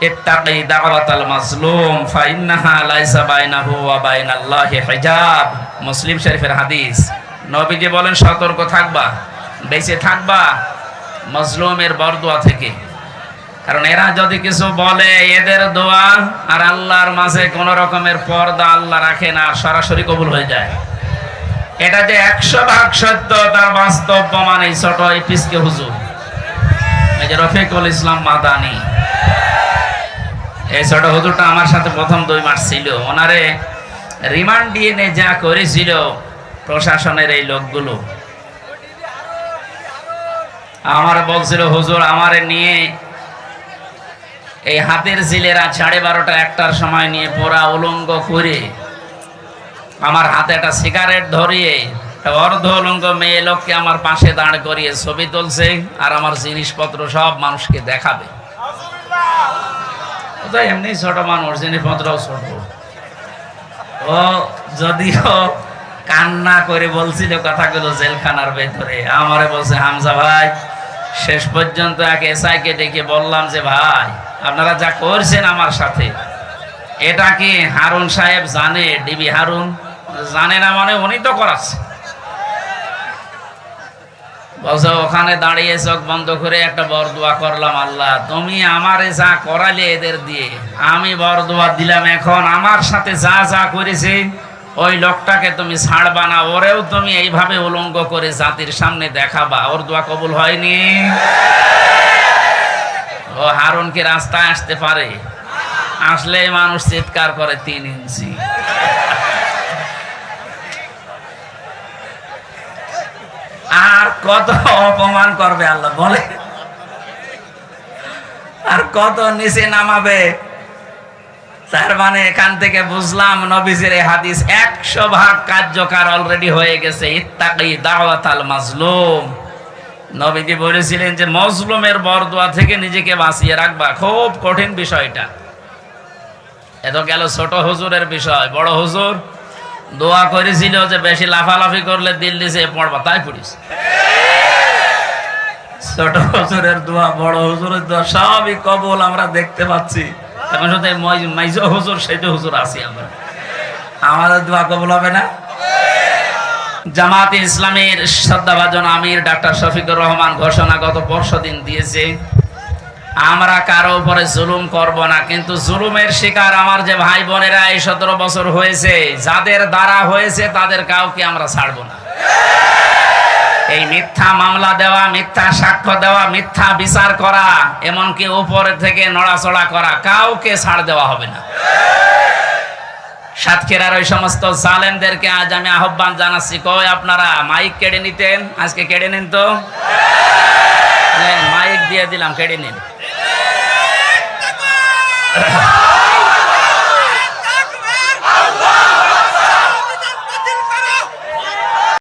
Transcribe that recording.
ইত্তাকি দাওয়াতাল মাজলুম, ফাইন্নাহা লাইসা বাইনাহু ওয়া বাইনাল্লাহি হিজাব। মুসলিম শরীফের হাদিস। নবীজি বলেন, সতর্ক থাকবা, বেঁচে থাকবা মজলুমের বরদোয়া থেকে। কারণ এরা যদি কিছু বলে, এদের দোয়া আর আল্লাহর মাঝে কোন রকমের পর্দা আল্লাহ রাখে না, সরাসরি কবুল হয়ে যায়। এটা যে একশো ভাগ সত্য, তার বাস্তব প্রমাণ এই ছোট এই পিসকে হুজুর। রফিকুল ইসলাম মাদানি। এই ছোট হুজুরটা আমার সাথে প্রথম দুই মাস ছিল। ওনারে রিমান্ড দিয়ে নিয়ে যা করেছিল প্রশাসনের এই লোকগুলো। আমার বলছিল, হুজুর, আমারে নিয়ে এই হাতের জিলেরা সাড়ে বারোটা একটার সময় নিয়ে পোড়া উলঙ্গ করে আমার হাতে একটা সিগারেট ধরিয়ে অর্ধ উলঙ্গ মেয়ে লোককে আমার পাশে দাঁড় করিয়ে ছবি তুলছে আর আমার জিনিসপত্র সব মানুষকে দেখাবে। তো এমনি ছোট মানুষ জিনিসপত্রও ছোট। ও যদিও কান্না করে বলছিল কথাগুলো জেলখানার ভেতরে, আমারে বলছে, হামজা ভাই, শেষ পর্যন্ত এক এসআইকে ডেকে বললাম যে, ভাই, আপনারা যা করছেন আমার সাথে, এটা কি হারুন সাহেব জানে, ডিবি হারুন? জানে না মানে উনি তো করাচ্ছে বলছে, ওখানে দাঁড়িয়ে চোখ বন্ধ করে একটা বরদোয়া করলাম, আল্লাহ, তুমি আমারে যা করালে এদের দিয়ে। আমি বরদোয়া দিলাম, এখন আমার সাথে যা যা করেছে, ওই লোকটাকে তুমি ছাড়বা না, ওরেও তুমি এইভাবে উলঙ্গ করে জাতির সামনে দেখাবা। ওর দোয়া কবুল হয়নি। ও হারুন কি রাস্তায় আসতে পারে? আসলে মানুষ চিৎকার করে তিন ইঞ্চি আর কত অপমান করবে আল্লাহ, বলে। আর কত নিচে নামাবে। তার মানে এখান থেকে বুঝলাম নবীজির হাদিস একশো ভাগ কার্যকর অলরেডি হয়ে গেছে। ইত্তাকি দাওয়াত আল মাজলুম। নবীজি বলেছিলেন যে, মজলুমের বরদোয়া থেকে নিজেকে বাঁচিয়ে রাখবা। খুব কঠিন বিষয়টা। এত গেল ছোট হুজুরের বিষয়। বড় হুজুর দোয়া করেছিল যে, বেশি লাফালাফি করলে দিল্লি সে পড়বা, তাই পড়িস। ছোট হুজুরের দোয়া, বড় হুজুরের দোয়া, সবই কবল আমরা দেখতে পাচ্ছি। এখন মাইজ হুজুর হুজুর আছি আমরা। আমাদের দোয়া কবল হবে না? জামাত ইসলামের শ্রদ্ধাভাজন আমির ডাক্তার শফিকুর রহমান ঘোষণা গত পরশু দিন দিয়েছে, আমরা কারও উপরে জুলুম করব না, কিন্তু জুলুমের শিকার আমার যে ভাই বোনেরা এই সতেরো বছর হয়েছে, যাদের দ্বারা হয়েছে তাদের কাউকে আমরা ছাড়বো না। এই মিথ্যা মামলা দেওয়া মিথ্যা সাক্ষ্য দেওয়া মিথ্যা বিচার করা এমনকি উপরে থেকে নড়াচড়া করা কাউকে ছাড় দেওয়া হবে না। সাতক্ষীরার ওই সমস্ত জালেমদেরকে আজ আমি আহ্বান জানাচ্ছি কই আপনারা মাইক কেড়ে নিতেন? আজকে কেড়ে নিন তো? নেন, মাইক দিয়ে দিলাম কেড়ে নিন।